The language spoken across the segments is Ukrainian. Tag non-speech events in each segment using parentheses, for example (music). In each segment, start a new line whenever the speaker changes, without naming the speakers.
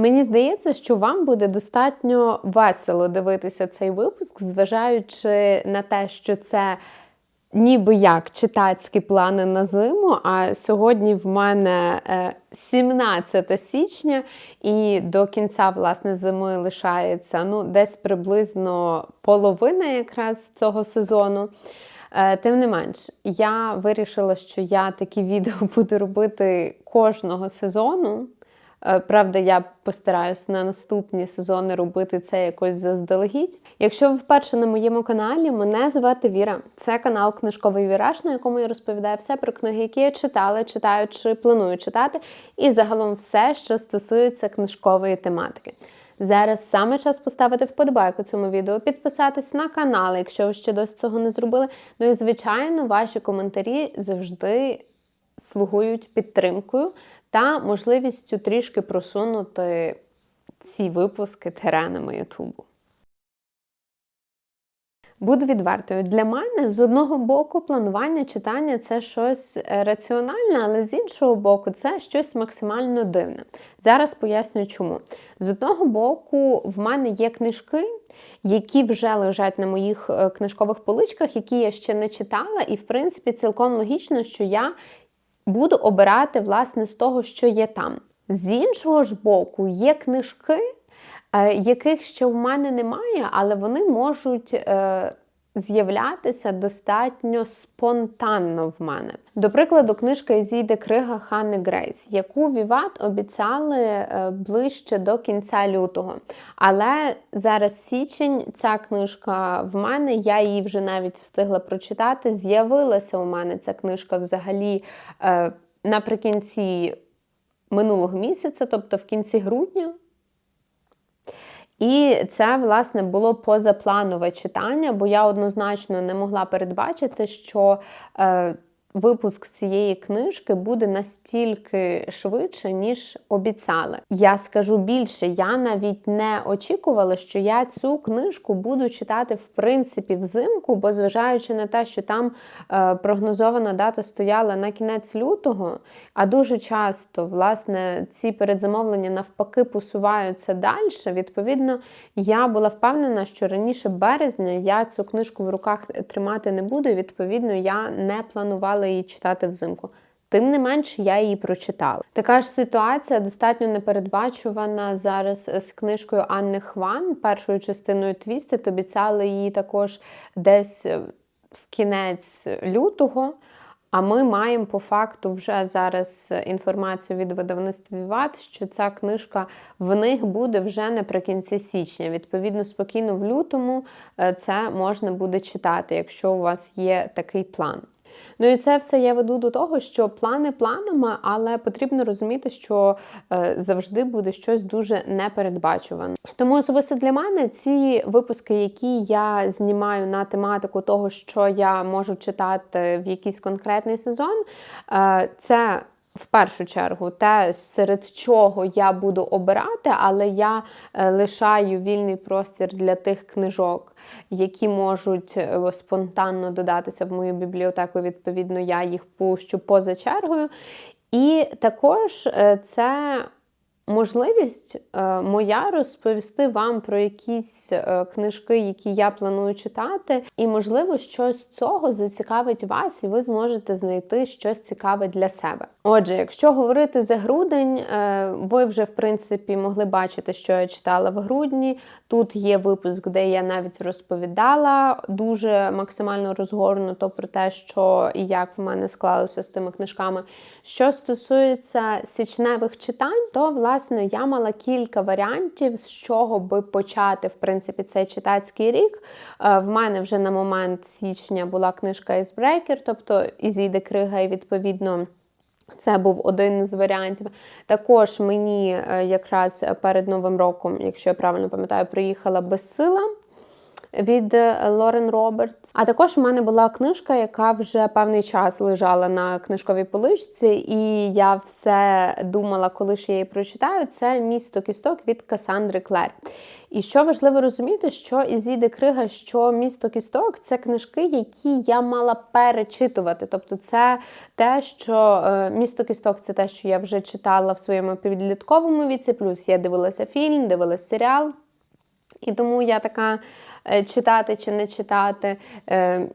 Мені здається, що вам буде достатньо весело дивитися цей випуск, зважаючи на те, що це ніби як читацькі плани на зиму. А сьогодні в мене е, 17 січня, і до кінця власне зими лишається ну, десь приблизно половина якраз цього сезону. Е, Тим не менш, я вирішила, що я такі (laughs) відео буду робити кожного сезону. Е, Правда, я постараюсь на наступні сезони робити це якось заздалегідь. Якщо ви вперше на моєму каналі, мене звати Віра. Це канал Книжковий Віраж, на якому я розповідаю все про книги, які я читала, читаю чи планую читати, і загалом все, що стосується книжкової тематики. Зараз саме час поставити вподобайку цьому відео, підписатись на канал, якщо ви ще досі цього не зробили. Ну і звичайно, ваші коментарі завжди слугують підтримкою та можливістю трішки просунути ці випуски теренами Ютубу. Буду відвертою. Для мене з одного боку планування читання це щось е, раціональне, але з іншого боку, це щось максимально дивне. Зараз поясню чому. З одного боку, в мене є книжки, які вже лежать на моїх е, книжкових поличках, які я ще не читала, і в принципі цілком логічно, що я буду обирати власне з того, що є там. З іншого ж боку, є книжки, е, яких ще в мене немає, але вони можуть е, з'являтися достатньо спонтанно в мене. До прикладу, книжка Ізіди Крига Ханни Грейс, яку Віват обіцяли е, ближче до кінця лютого. Але зараз січень, ця книжка в мене, я її вже навіть встигла прочитати. З'явилася у мене ця книжка взагалі е, наприкінці минулого місяця, тобто в кінці грудня. І це, власне, було позапланове читання, бо я однозначно не могла передбачити, що е, випуск цієї книжки буде настільки швидше, ніж обіцяли. Я скажу більше, я навіть не очікувала, що я цю книжку буду читати в принципі взимку, бо зважаючи на те, що там е, прогнозована дата стояла на кінець лютого, а дуже часто, власне, ці передзамовлення навпаки посуваються далі. Відповідно, я була впевнена, що раніше березня я цю книжку в руках тримати не буду. і, Відповідно, я не планувала її читати взимку. Тим не менш, я її прочитала. Така ж ситуація достатньо непередбачувана зараз з книжкою Анни Хван, першою частиною Твістед. Обіцяли її також десь в кінець лютого. А ми маємо по факту вже зараз інформацію від видавництва Віват, що ця книжка в них буде вже наприкінці січня. Відповідно, спокійно в лютому е, це можна буде читати, якщо у вас є такий план. Ну і це все я веду до того, що плани планами, але потрібно розуміти, що е, завжди буде щось дуже непередбачуване. Тому особисто для мене ці випуски, які я знімаю на тематику того, що я можу читати в якийсь конкретний сезон, е, це. В першу чергу, те, серед чого я буду обирати, але я е, лишаю вільний простір для тих книжок, які можуть е, спонтанно додатися в мою бібліотеку. Відповідно, я їх пущу поза чергою. І також е, це можливість моя розповісти вам про якісь книжки, які я планую читати, і, можливо, щось з цього зацікавить вас, і ви зможете знайти щось цікаве для себе. Отже, якщо говорити за грудень, е, ви вже в принципі могли бачити, що я читала в грудні. Тут є випуск, де я навіть розповідала дуже максимально розгорнуто про те, що і як в мене склалося з тими книжками. Що стосується січневих читань, то власне я мала кілька варіантів, з чого би почати в принципі цей читацький рік. Е, В мене вже на момент січня була книжка Icebreaker, тобто Ізіди Крига, і відповідно. Це був один з варіантів. Також мені е, якраз перед Новим роком, якщо я правильно пам'ятаю, приїхала безсила. Від е, Лорен Робертс. А також у мене була книжка, яка вже певний час лежала на книжковій поличці, і я все думала, коли ж я її прочитаю. Це місто кісток від Касандри Клер. І що важливо розуміти, що Ізіди Крига, що місто кісток це книжки, які я мала перечитувати. Тобто, це те, що е, місто кісток це те, що я вже читала в своєму підлітковому віці, плюс я дивилася фільм, дивилася серіал. І тому я така е, читати чи не читати. Е,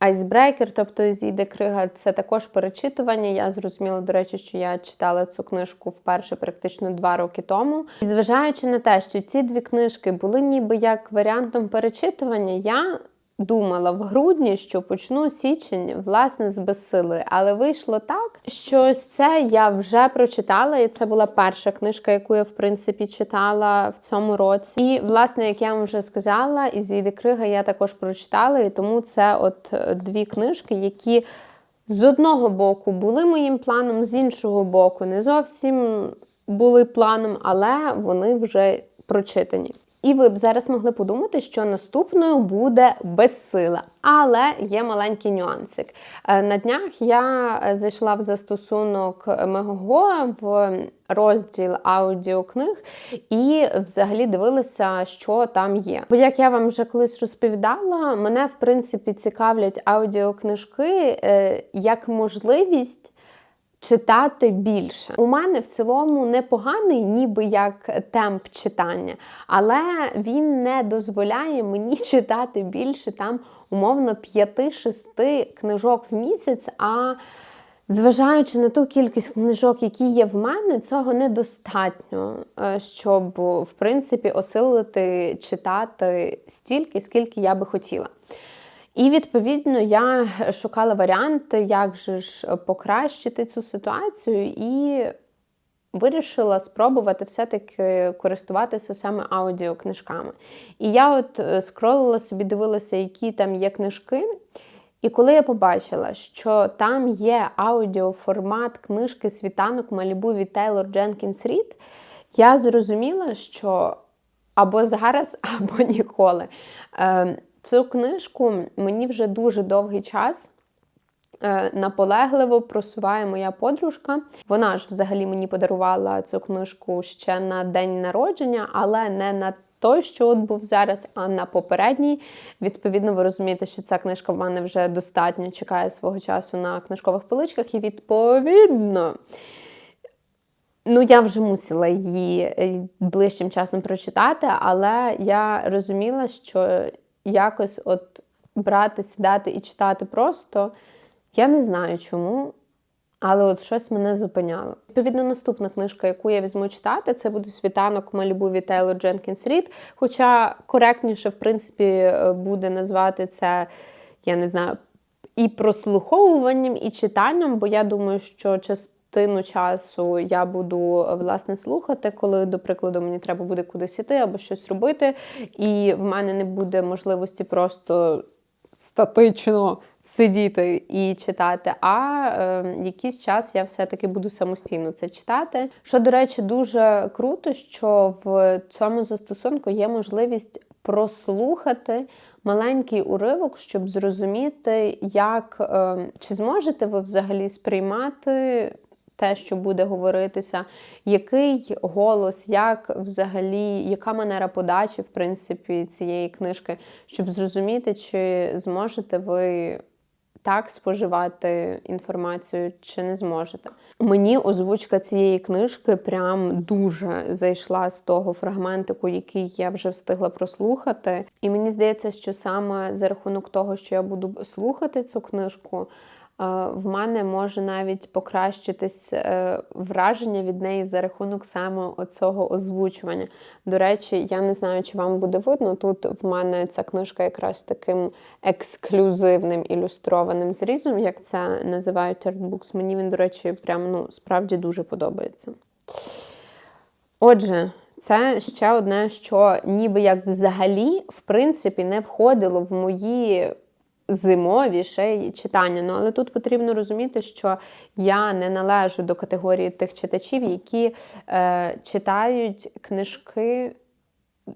Айсбрейкер, тобто зійде Крига, це також перечитування. Я зрозуміла, до речі, що я читала цю книжку вперше практично два роки тому. І зважаючи на те, що ці дві книжки були ніби як варіантом перечитування, я думала в грудні, що почну січень власне з безсили. Але вийшло так, що ось це я вже прочитала, і це була перша книжка, яку я в принципі читала в цьому році. І, власне, як я вам вже сказала, із її крига я також прочитала, і тому це от е, дві книжки, які. З одного боку були моїм планом, з іншого боку, не зовсім були планом, але вони вже прочитані. І ви б зараз могли подумати, що наступною буде безсила. Але є маленький нюансик. Е, на днях я зайшла в застосунок Мегого в розділ аудіокниг і взагалі дивилася, що там є. Бо як я вам вже колись розповідала, мене в принципі цікавлять аудіокнижки е, як можливість читати більше. У мене в цілому непоганий, ніби як темп читання, але він не дозволяє мені (laughs) читати більше там умовно 5-6 книжок в місяць. а Зважаючи на ту кількість книжок, які є в мене, цього недостатньо, е, щоб в принципі осилити читати стільки, скільки я би хотіла. І відповідно я шукала варіанти, як же ж покращити цю ситуацію, і вирішила спробувати все-таки користуватися саме аудіокнижками. І я от е, скролила собі, дивилася, які там є книжки. І коли я побачила, що там є аудіоформат книжки Світанок Малібу від Тейлор Дженкінс Рід, я зрозуміла, що або зараз, (laughs) або ніколи. Цю книжку мені вже дуже довгий час. Е, наполегливо просуває моя подружка. Вона ж взагалі мені подарувала цю книжку ще на день народження, але не на той, що от був зараз, а на попередній. Відповідно, ви розумієте, що ця книжка в мене вже достатньо чекає свого часу на книжкових поличках, і відповідно. Ну, я вже мусила її е, ближчим часом прочитати, але я розуміла, що якось от брати, сідати і читати просто. Я не знаю чому, але от щось мене зупиняло. Відповідно, наступна книжка, яку я візьму читати, це буде світанок Малібу Тейлор Дженкінс Рід. Хоча коректніше, в принципі, е, буде назвати це, я не знаю, і прослуховуванням, і читанням, бо я думаю, що часто частину часу я буду власне слухати, коли, до прикладу, мені треба буде кудись іти або щось робити, і в мене не буде можливості просто статично сидіти і читати. А е, якийсь час я все-таки буду самостійно це читати. Що, до речі, дуже круто, що в цьому застосунку є можливість прослухати. Маленький уривок, щоб зрозуміти, як е, чи зможете ви взагалі сприймати те, що буде говоритися, який голос, як взагалі, яка манера подачі, в принципі, цієї книжки, щоб зрозуміти, чи зможете ви. Так споживати інформацію чи не зможете. Мені озвучка цієї книжки прям дуже зайшла з того фрагментику, який я вже встигла прослухати. І мені здається, що саме за рахунок того, що я буду слухати цю книжку, в мене може навіть покращитись е, враження від неї за рахунок саме оцього озвучування. До речі, я не знаю, чи вам буде видно. Тут в мене ця книжка якраз таким ексклюзивним ілюстрованим зрізом, як це називають артбукс. Мені він, до речі, прям ну, справді дуже подобається. Отже. Це ще одне, що ніби як взагалі, в принципі, не входило в мої зимові ще й читання. Ну, Але тут потрібно розуміти, що я не належу до категорії тих читачів, які е, читають книжки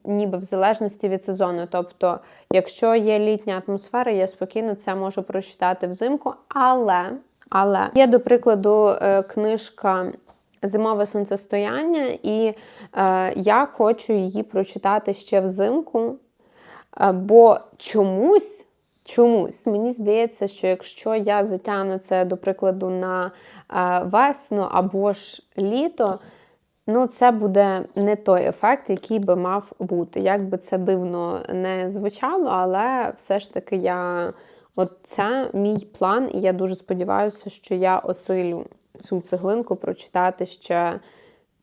ніби в залежності від сезону. Тобто, якщо є літня атмосфера, я спокійно це можу прочитати взимку. Але, але є, до прикладу, е, книжка. Зимове сонцестояння, і е, я хочу її прочитати ще взимку, е, бо чомусь чомусь мені здається, що якщо я затягну це, до прикладу, на е, весну або ж літо, ну це буде не той ефект, який би мав бути. Як би це дивно не звучало, але все ж таки я. От це мій план, і я дуже сподіваюся, що я осилю цю цеглинку прочитати ще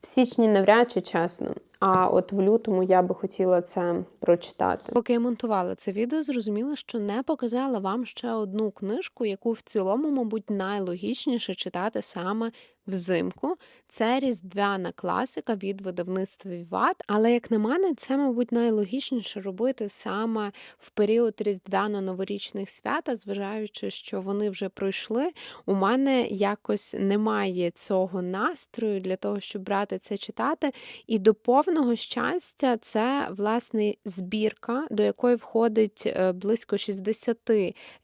в січні, навряд чи чесно. А от в лютому я би хотіла це прочитати.
Поки я монтувала це відео, зрозуміла, що не показала вам ще одну книжку, яку в цілому, мабуть, найлогічніше читати саме взимку. Це різдвяна класика від видавництва Віват. Але, як на мене, це, мабуть, найлогічніше робити саме в період різдвяно-новорічних свят, зважаючи, що вони вже пройшли. У мене якось немає цього настрою для того, щоб брати це читати. І до повного щастя, це власне збірка, до якої входить е, близько 60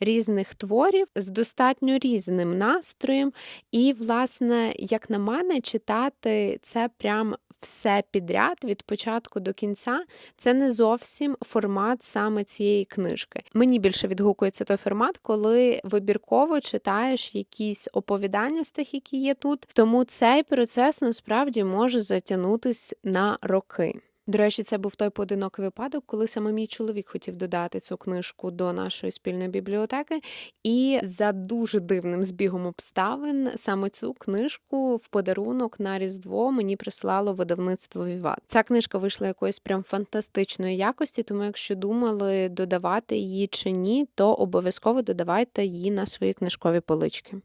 різних творів з достатньо різним настроєм. І, власне, як на мене, читати це прям все підряд від початку до кінця, це не зовсім формат саме цієї книжки. Мені більше відгукується той формат, коли вибірково читаєш якісь оповідання з тих, які є тут. Тому цей процес насправді може затягнутись на роки. До речі, це був той поодинокий випадок, коли саме мій чоловік хотів додати цю книжку до нашої спільної бібліотеки, і за дуже дивним збігом обставин саме цю книжку в подарунок на Різдво мені прислало видавництво Віват. Ця книжка вийшла якоїсь прям фантастичної якості, тому якщо думали додавати її чи ні, то обов'язково додавайте її на свої книжкові полички.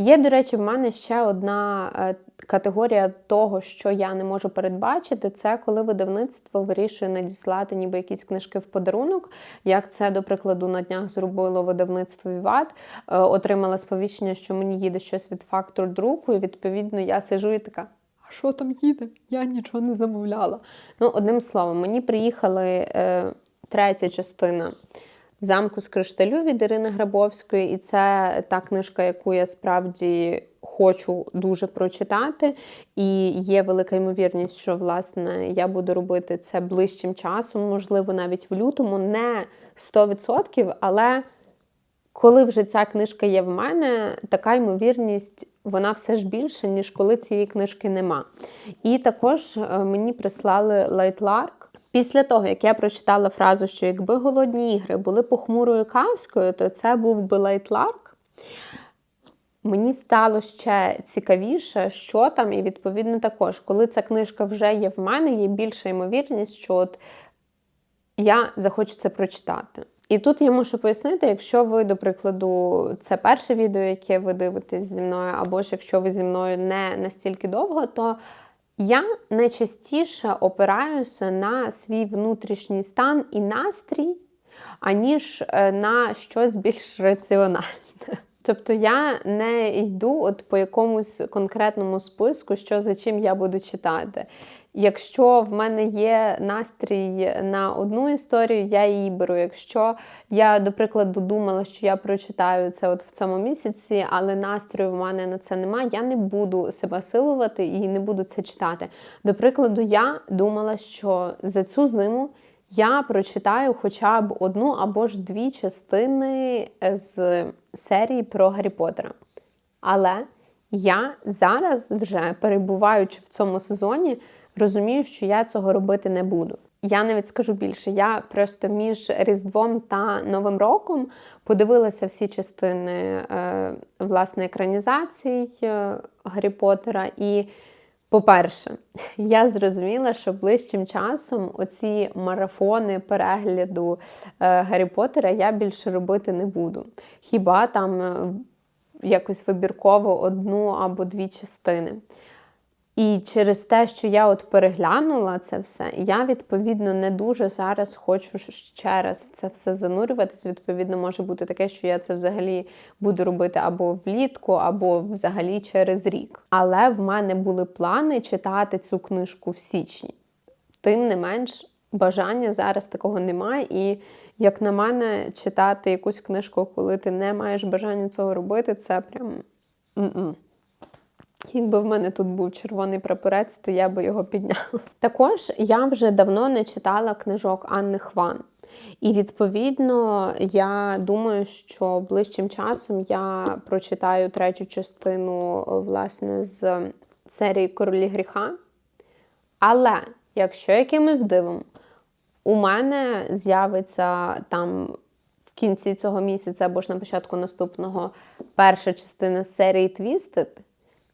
Є, до речі, в мене ще одна е, категорія того, що я не можу передбачити, це коли видавництво вирішує надіслати ніби якісь книжки в подарунок. Як це, до прикладу, на днях зробило видавництво Віват, е, отримала сповіщення, що мені їде щось від фактор друку, і відповідно я сижу і така. А що там їде? Я нічого не замовляла. Ну, одним словом, мені приїхали е, третя частина замку з кришталю від Ірини Грабовської, і це та книжка, яку я справді хочу дуже прочитати. І є велика ймовірність, що власне я буду робити це ближчим часом, можливо, навіть в лютому, не 100%, але. Коли вже ця книжка є в мене, така ймовірність вона все ж більша, ніж коли цієї книжки нема. І також е, мені прислали Лайтлар. Після того, як я прочитала фразу, що якби голодні ігри були похмурою казкою, то це був би Лайт Ларк. Мені стало ще цікавіше, що там, і відповідно також, коли ця книжка вже є в мене, є більша ймовірність, що от я захочу це прочитати. І тут я мушу пояснити, якщо ви, до прикладу, це перше відео, яке ви дивитесь зі мною, або ж якщо ви зі мною не настільки довго, то я найчастіше опираюся на свій внутрішній стан і настрій, аніж е, на щось більш раціональне. (laughs) Тобто я не йду от по якомусь конкретному списку, що за чим я буду читати. Якщо в мене є настрій на одну історію, я її беру. Якщо я, до прикладу, думала, що я прочитаю це от в цьому місяці, але настрою в мене на це немає, я не буду себе силувати і не буду це читати. До прикладу, я думала, що за цю зиму я прочитаю хоча б одну або ж дві частини з серії про Гаррі Поттера. Але я зараз, вже перебуваючи в цьому сезоні, розумію, що я цього робити не буду. Я навіть скажу більше, я просто між Різдвом та Новим роком подивилася всі частини е, власне екранізацій е, Гаррі Поттера. І, по-перше, (laughs) я зрозуміла, що ближчим часом оці марафони перегляду е, Гаррі Поттера я більше робити не буду. Хіба там е, якось вибірково одну або дві частини. І через те, що я от переглянула це все, я відповідно не дуже зараз хочу ще раз в це все занурюватись. Відповідно, може бути таке, що я це взагалі буду робити або влітку, або взагалі через рік. Але в мене були плани читати цю книжку в січні. тим не менш, бажання зараз такого немає. І, як на мене, читати якусь книжку, коли ти не маєш бажання цього робити, це прям. м-м. Якби в мене тут був червоний прапорець, то я би його підняла. (laughs) Також я вже давно не читала книжок Анни Хван. І відповідно, я думаю, що ближчим часом я прочитаю третю частину власне з серії Королі гріха. Але якщо якимось дивом у мене з'явиться там в кінці цього місяця або ж на початку наступного перша частина серії Twisted,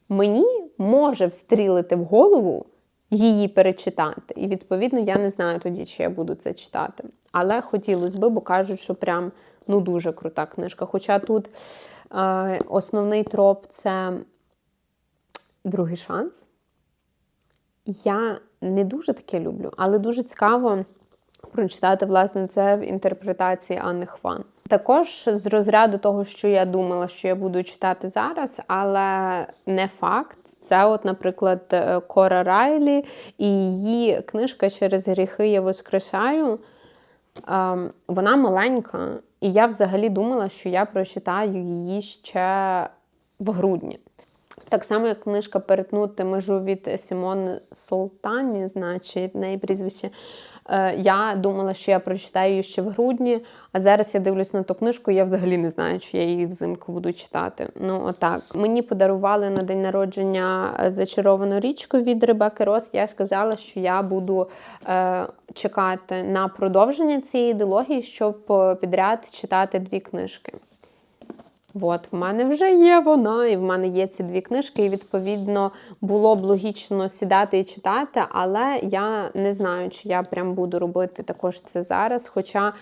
мені може встрілити в голову її перечитати. І, відповідно, я не знаю тоді, чи я буду це читати. Але хотілося би, бо кажуть, що прям ну, дуже крута книжка. Хоча тут е, основний троп це другий шанс. Я не дуже таке люблю, але дуже цікаво прочитати, власне, це в інтерпретації Анни Хван. Також з розряду того, що я думала, що я буду читати зараз, але не факт. Це, от, наприклад, е, Кора Райлі і її книжка Через гріхи я воскресаю. Ем, Вона маленька, і я взагалі думала, що я прочитаю її ще в грудні. Так само, як книжка Перетнути межу від Сімон Солтані, значить неї прізвище. Е, Я думала, що я прочитаю її ще в грудні, а зараз я дивлюсь на ту книжку, я взагалі не знаю, чи я її взимку буду читати. Ну, отак. Мені подарували на день народження зачаровану річку від Ребекки Рос. Я сказала, що я буду е, чекати на продовження цієї ідеології, щоб е, підряд читати дві книжки. От, в мене вже є вона, і в мене є ці дві книжки, і відповідно було б логічно сідати і читати, але я не знаю, чи я прям буду робити також це зараз. Хоча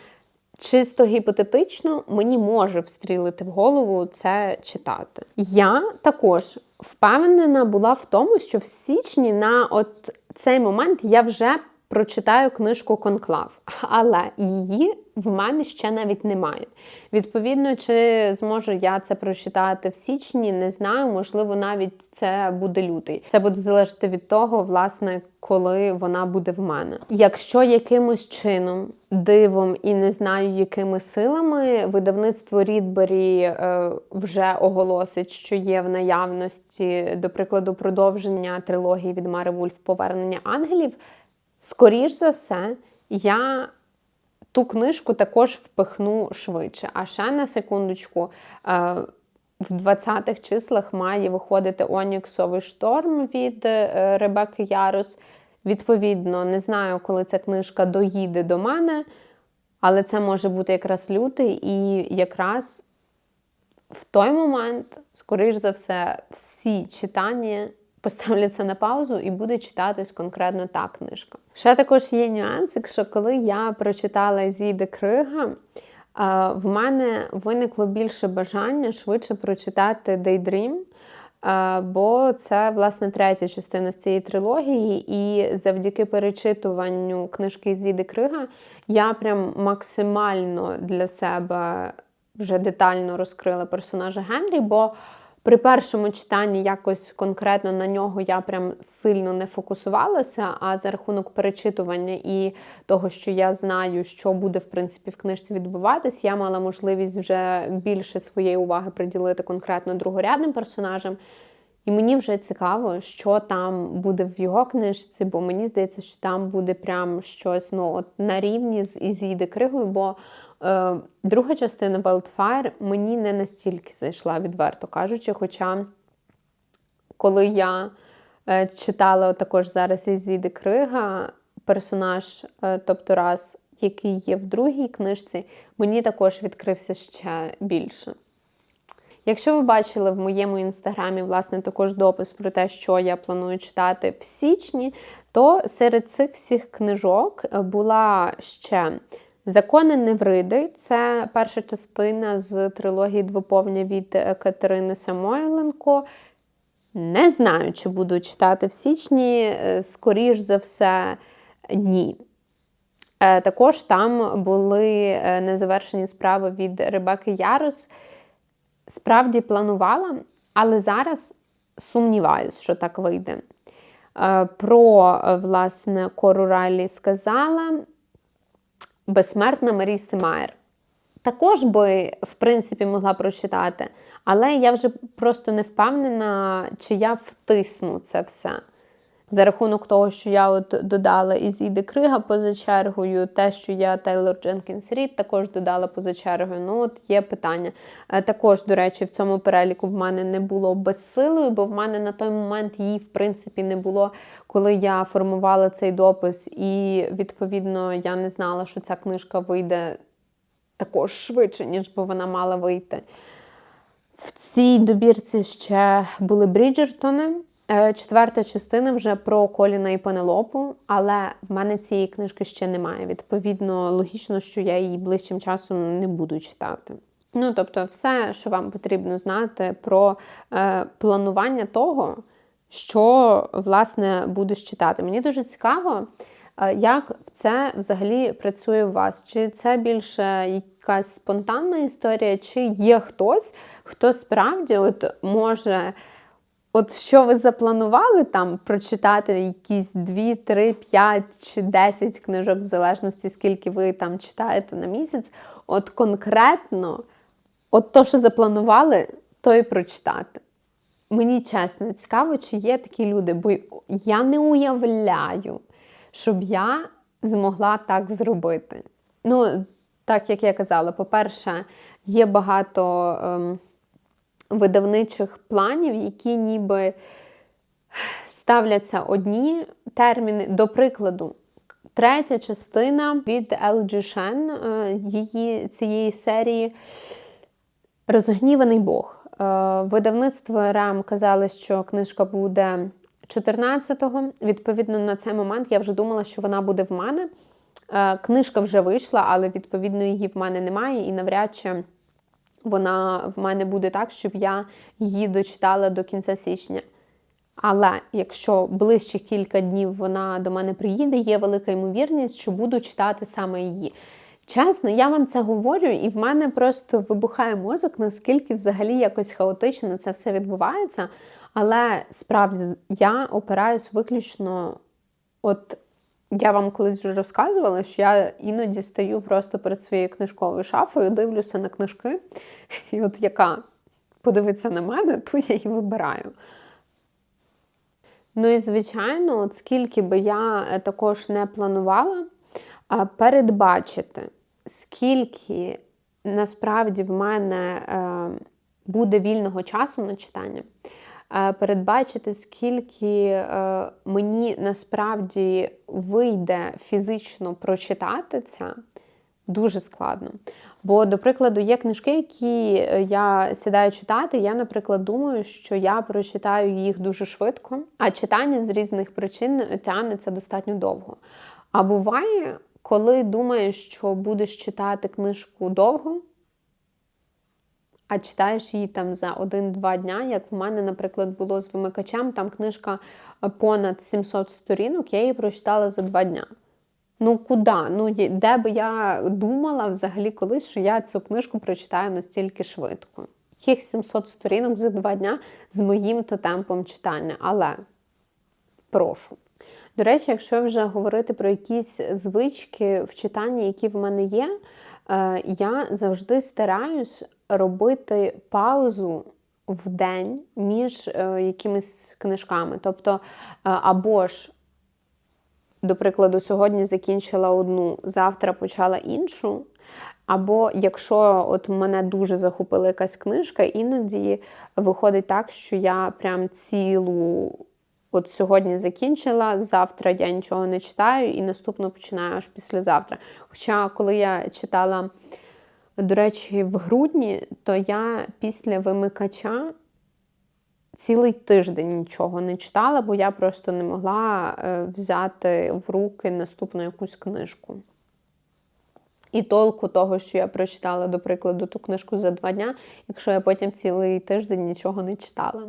чисто гіпотетично мені може встрілити в голову це читати. Я також впевнена була в тому, що в січні на от цей момент я вже прочитаю книжку Конклав, але її в мене ще навіть немає. Відповідно, чи зможу я це прочитати в січні, не знаю. Можливо, навіть це буде лютий. Це буде залежати від того, власне, коли вона буде в мене. Якщо якимось чином, дивом і не знаю, якими силами видавництво Рідбері е, вже оголосить, що є в наявності, до прикладу, продовження трилогії від Мари Вульф Повернення ангелів. Скоріш за все, я ту книжку також впихну швидше. А ще на секундочку, е, в 20-х числах має виходити Оніксовий шторм від е, Ребекки Ярус. Відповідно, не знаю, коли ця книжка доїде до мене, але це може бути якраз лютий, і якраз в той момент, скоріш за все, всі читання поставляться на паузу і буде читатись конкретно та книжка. Ще також є нюанс, якщо коли я прочитала Зіди Крига, в мене виникло більше бажання швидше прочитати Daydream, бо це, власне, третя частина з цієї трилогії, і завдяки перечитуванню книжки Зіди Крига я прям максимально для себе вже детально розкрила персонажа Генрі, бо при першому читанні якось конкретно на нього я прям сильно не фокусувалася, а за рахунок перечитування і того, що я знаю, що буде в принципі в книжці відбуватись, я мала можливість вже більше своєї уваги приділити конкретно другорядним персонажам. І мені вже цікаво, що там буде в його книжці, бо мені здається, що там буде прям щось ну, от на рівні з Ізіди Кригою, бо друга частина Wildfire мені не настільки зайшла, відверто кажучи. Хоча, коли я е, читала також зараз Ізіди Крига, персонаж, е, тобто раз, який є в другій книжці, мені також відкрився ще більше. Якщо ви бачили в моєму інстаграмі, власне, також допис про те, що я планую читати в січні, то серед цих всіх книжок була ще Закони Невриди це перша частина з трилогії двоповня від Катерини Самойленко. Не знаю, чи буду читати в січні, е, скоріш за все, ні. Е, також там були е, незавершені справи від Ребеки Ярос. Справді планувала, але зараз сумніваюся, що так вийде. Е, Про е, власне Кору Райлі сказала Безсмертна Маріси Майер. Також би, в принципі, могла прочитати, але я вже просто не впевнена, чи я втисну це все. За рахунок того, що я от додала Ізіди Крига поза чергою, те, що я Тейлор Дженкінс Рід також додала поза чергою. Ну, от є питання. Е, Також, до речі, в цьому переліку в мене не було безсилою, бо в мене на той момент її, в принципі, не було, коли я формувала цей допис, і відповідно я не знала, що ця книжка вийде також швидше, ніж би вона мала вийти. В цій добірці ще були Бріджертони. Е, Четверта частина вже про Коліна і Пенелопу, але в мене цієї книжки ще немає. Відповідно, логічно, що я її ближчим часом не буду читати. Ну, тобто, все, що вам потрібно знати про е, планування того, що власне будеш читати. Мені дуже цікаво, е, як це взагалі працює у вас. Чи це більше якась спонтанна історія, чи є хтось, хто справді от може. От що ви запланували там прочитати якісь 2, 3, 5 чи 10 книжок, в залежності, скільки ви там читаєте на місяць, от конкретно, от то, що запланували, то і прочитати. Мені чесно цікаво, чи є такі люди, бо я не уявляю, щоб я змогла так зробити. Ну, так як я казала, по-перше, є багато. Ем, видавничих планів, які ніби ставляться одні терміни. До прикладу, третя частина від LG Shen, е, її цієї серії Розгніваний Бог. Е, Видавництво РМ казали, що книжка буде 14-го. Відповідно, на цей момент я вже думала, що вона буде в мене. Е, Книжка вже вийшла, але відповідно її в мене немає і навряд чи вона в мене буде так, щоб я її дочитала до кінця січня. Але якщо ближче кілька днів вона до мене приїде, є велика ймовірність, що буду читати саме її. Чесно, я вам це говорю, і в мене просто вибухає мозок, наскільки взагалі якось хаотично це все відбувається. Але справді я опираюсь виключно, от я вам колись вже розказувала, що я іноді стою просто перед своєю книжковою шафою, дивлюся на книжки, і от яка подивиться на мене, ту я і вибираю. Ну і, звичайно, от скільки би я е, також не планувала, передбачити, скільки насправді в мене е, буде вільного часу на читання. Е, передбачити, скільки мені насправді вийде фізично прочитати це, дуже складно. Бо, до прикладу, є книжки, які я сідаю читати. Я, наприклад, думаю, що я прочитаю їх дуже швидко, а читання з різних причин тягнеться достатньо довго. А буває, коли думаєш, що будеш читати книжку довго, а читаєш її там за один-два дня, як в мене, наприклад, було з вимикачем, там книжка понад 700 сторінок, я її прочитала за два дня. Ну, куди? Ну, де би я думала взагалі колись, що я цю книжку прочитаю настільки швидко. Яких 700 сторінок за два дня з моїм то темпом читання. Але прошу. До речі, якщо вже говорити про якісь звички в читанні, які в мене є, я завжди стараюсь робити паузу в день між якимись книжками. Тобто, або ж до прикладу, сьогодні закінчила одну, завтра почала іншу. Або якщо от мене дуже захопила якась книжка, іноді виходить так, що я прям цілу от сьогодні закінчила, завтра я нічого не читаю, і наступно починаю аж післязавтра. Хоча, коли я читала, до речі, в грудні, то я після вимикача цілий тиждень нічого не читала, бо я просто не могла е, взяти в руки наступну якусь книжку. І толку того, що я прочитала, до прикладу, ту книжку за два дня, якщо я потім цілий тиждень нічого не читала.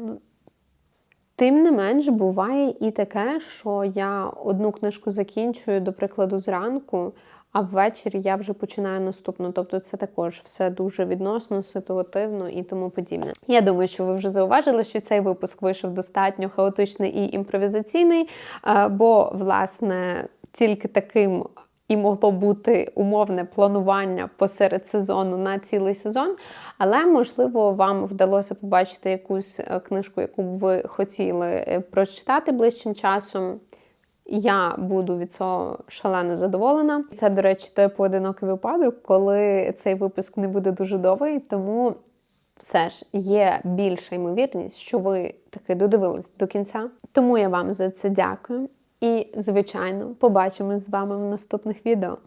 Тим не менш, буває і таке, що я одну книжку закінчую, до прикладу, зранку, а ввечері я вже починаю наступну. Тобто це також все дуже відносно, ситуативно і тому подібне. Я думаю, що ви вже зауважили, що цей випуск вийшов достатньо хаотичний і імпровізаційний, е, бо, власне, тільки таким. І могло бути умовне планування посеред сезону на цілий сезон, але можливо вам вдалося побачити якусь е, книжку, яку б ви хотіли е, прочитати ближчим часом. Я буду від цього шалено задоволена. Це, до речі, той поодинокий випадок, коли цей випуск не буде дуже довгий, тому все ж є більша ймовірність, що ви таки додивились до кінця. Тому я вам за це дякую. І, звичайно, побачимось з вами в наступних відео.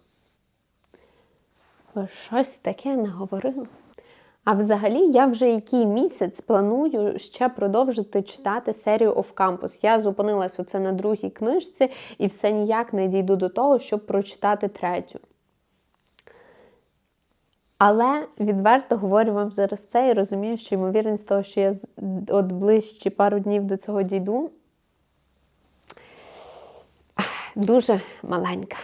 Щось таке наговорили. А взагалі, я вже який місяць планую ще продовжити читати серію Off Campus. Я зупинилась оце на другій книжці і все ніяк не дійду до того, щоб прочитати третю. Але відверто говорю вам зараз це і розумію, що ймовірність того, що я от ближче пару днів до цього дійду, дуже маленька.